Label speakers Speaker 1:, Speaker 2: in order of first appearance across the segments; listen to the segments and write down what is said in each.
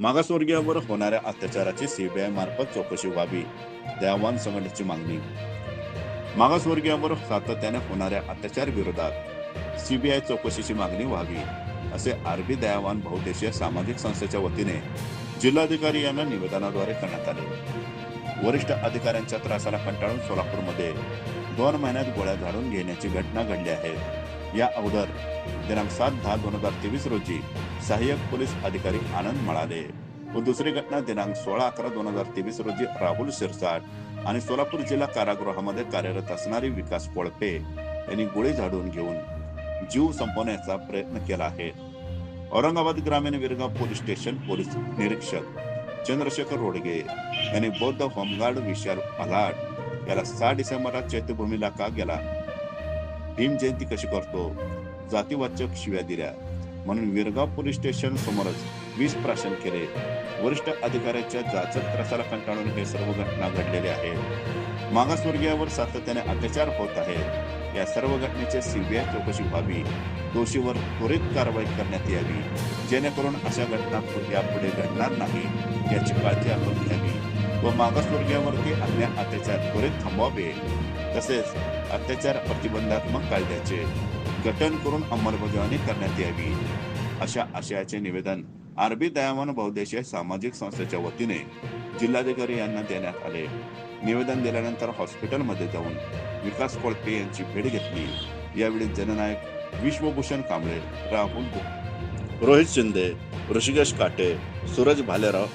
Speaker 1: मागासवर्गीयावर होणाऱ्या अत्याचाराची सीबीआय मार्फत चौकशी व्हावी दयावान संघटनेची मागणी. मागासवर्गीयावर सातत्याने होणाऱ्या अत्याचार विरोधात सीबीआय चौकशीची मागणी व्हावी असे आरबी दयावान बहुदेशीय सामाजिक संस्थेच्या वतीने जिल्हाधिकारी यांना निवेदनाद्वारे करण्यात आले. वरिष्ठ अधिकाऱ्यांच्या त्रासाला कंटाळून सोलापूरमध्ये दोन महिन्यात गोळ्या झाडून घेण्याची घटना घडली आहे. या अगोदर. दिनांक सात दहा दोन हजार तेवीस रोजी सहाय्यक पोलीस अधिकारी आनंद मळाले. व दुसरी घटना दिनांक सोळा अकरा दोन हजार तेवीस रोजी राहुल शिरसाट आणि सोलापूर जिल्हा कारागृहामध्ये कार्यरत असणारी विकास कोळपे यांनी गोळी झाडून घेऊन जीव संपवण्याचा प्रयत्न केला आहे. औरंगाबाद ग्रामीण विरगाव पोलीस स्टेशन पोलीस निरीक्षक चंद्रशेखर रोडगे यांनी बौद्ध होमगार्ड विशाल पलाट याला सहा डिसेंबरला चैत्यभूमीला का गेला? भीमजयंती कशी करतो? जातीवाचक शिव्या दिल्या. म्हणून विरगाव पोलीस स्टेशन समोरच वीज प्राशन केले. वरिष्ठ अधिकाऱ्याच्या जाचक त्रासाला कंटाळून हे सर्व घटना घडलेल्या आहेत. मागासवर्गीयावर सातत्याने अत्याचार होत आहे या सर्व घटनेची सीबीआय चौकशी व्हावी. दोषीवर त्वरित कारवाई करण्यात यावी. जेणेकरून अशा घटना यापुढे घडणार नाही याची काळजी आपण घ्यावी. व मागासवर्गीयावरती अन्य अत्याचार त्वरित थांबवावे. तसेच अत्याचार प्रतिबंधात्मक कायद्याचे गठन करून अंमलबजावणी करण्यात यावी. अशा आशयाचे निवेदन आरबी दयावान बहुदेशीय सामाजिक संस्थेच्या वतीने जिल्हाधिकारी यांना देण्यात आले. निवेदन दिल्यानंतर हॉस्पिटलमध्ये जाऊन विकास कोळपे यांची भेट घेतली. यावेळी जननायक विश्वभूषण कांबळे राहुल रोहित शिंदे ऋषिकेश काटे सूरज भालेराव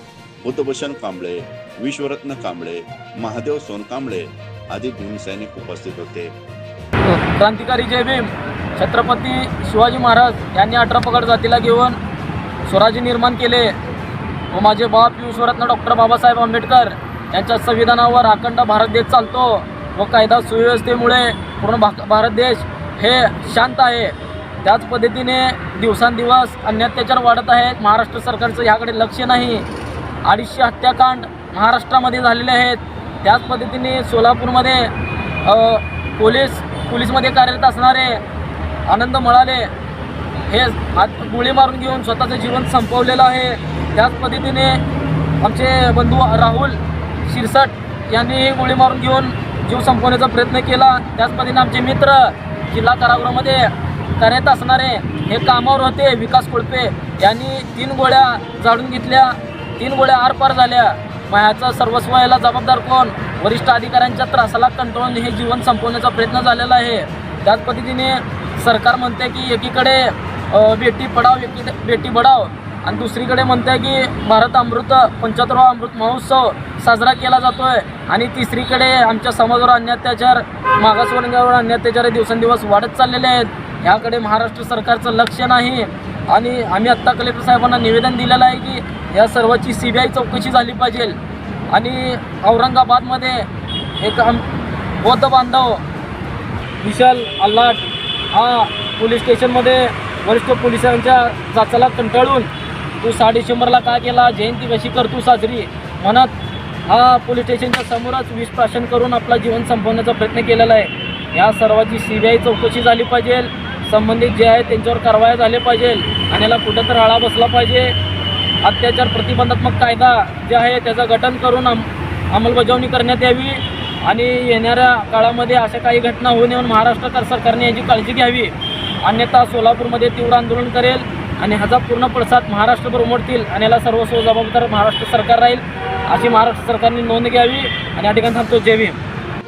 Speaker 1: बुद्धभूषण कांबळे विश्वरत्न कांबळे महादेव सोनकांबळे आदी भीमसैनिक उपस्थित होते.
Speaker 2: क्रांतिकारी जय भीम छत्रपती शिवाजी महाराज यांनी अठरा पगड जातीला घेऊन स्वराज्य निर्माण केले व माझे बाप विश्वरत्न डॉक्टर बाबासाहेब आंबेडकर यांच्या संविधानावर अखंड भारत देश चालतो व कायदा सुव्यवस्थेमुळे पूर्ण भा भारत देश हे शांत आहे. त्याच पद्धतीने दिवसांदिवस अन्य अत्याचार वाढत आहेत. महाराष्ट्र सरकारचं ह्याकडे लक्ष नाही. अडीचशे हत्याकांड महाराष्ट्रामध्ये झालेले आहेत. त्याच पद्धतीने सोलापूरमध्ये पोलीस पोलीसमध्ये कार्यरत असणारे आनंद मळाले हे हात गोळी मारून घेऊन स्वतःचं जीवन संपवलेलं आहे. त्याच पद्धतीने आमचे बंधू राहुल शिरसट यांनीही गोळी मारून घेऊन जीव संपवण्याचा प्रयत्न केला. त्याच पद्धतीने आमचे मित्र जिल्हा कारागृहामध्ये कार्यरत असणारे हे कामावर होते विकास कोळपे यांनी तीन गोळ्या जाळून घेतल्या. तीन गोळ्या आरपार झाल्या. ह्याचं सर्वस्व याला जबाबदार कोण? वरिष्ठ अधिकाऱ्यांच्या त्रासाला कंटाळून हे जीवन संपवण्याचा प्रयत्न झालेला आहे. त्याच पद्धतीने सरकार म्हणते की एकीकडे बेटी पढाव एकी बेटी बढाव. आणि दुसरीकडे म्हणते की भारत अमृत पंच्याहत्तरावा अमृत महोत्सव साजरा केला जातोय. आणि तिसरीकडे आमच्या समाजावर अन्यात्याचार मागासवर्गावर अन्य दिवसेंदिवस वाढत चाललेले आहेत. ह्याकडे महाराष्ट्र सरकारचं लक्ष नाही. आणि आम्ही आत्ता कलेक्टर साहेबांना निवेदन दिलेलं आहे की या सर्वाची सी बी आय चौकशी झाली पाहिजे. आणि औरंगाबादमध्ये एक आम बौद्ध बांधव विशाल अल्लाट हा पोलीस स्टेशनमध्ये वरिष्ठ पोलिसांच्या जाचाला कंटाळून तू सहा डिसेंबरला काय केला जयंती कशी करतो साजरी? म्हणत हा पोलीस स्टेशनच्या समोरच विष प्राशन करून आपला जीवन संपवण्याचा प्रयत्न केलेला आहे. या सर्वाची सी बी आय चौकशी झाली पाहिजे. संबंधित जे आहे त्यांच्यावर कारवाया झाल्या पाहिजे. आणि याला कुठं तर आळा बसला पाहिजे. अत्याचार प्रतिबंधात्मक कायदा जे आहे त्याचं गठन करून अम अंमलबजावणी करण्यात यावी. आणि येणाऱ्या काळामध्ये अशा काही घटना होऊ नये महाराष्ट्र तर सरकारने याची काळजी घ्यावी. अन्यथा सोलापूरमध्ये तीव्र आंदोलन करेल आणि ह्याचा पूर्ण पडसाद महाराष्ट्रभर उमटतील आणि याला सर्वस्व जबाबदार महाराष्ट्र सरकार राहील अशी महाराष्ट्र सरकारने नोंद घ्यावी. आणि या ठिकाणी थांबतो. जय भीम.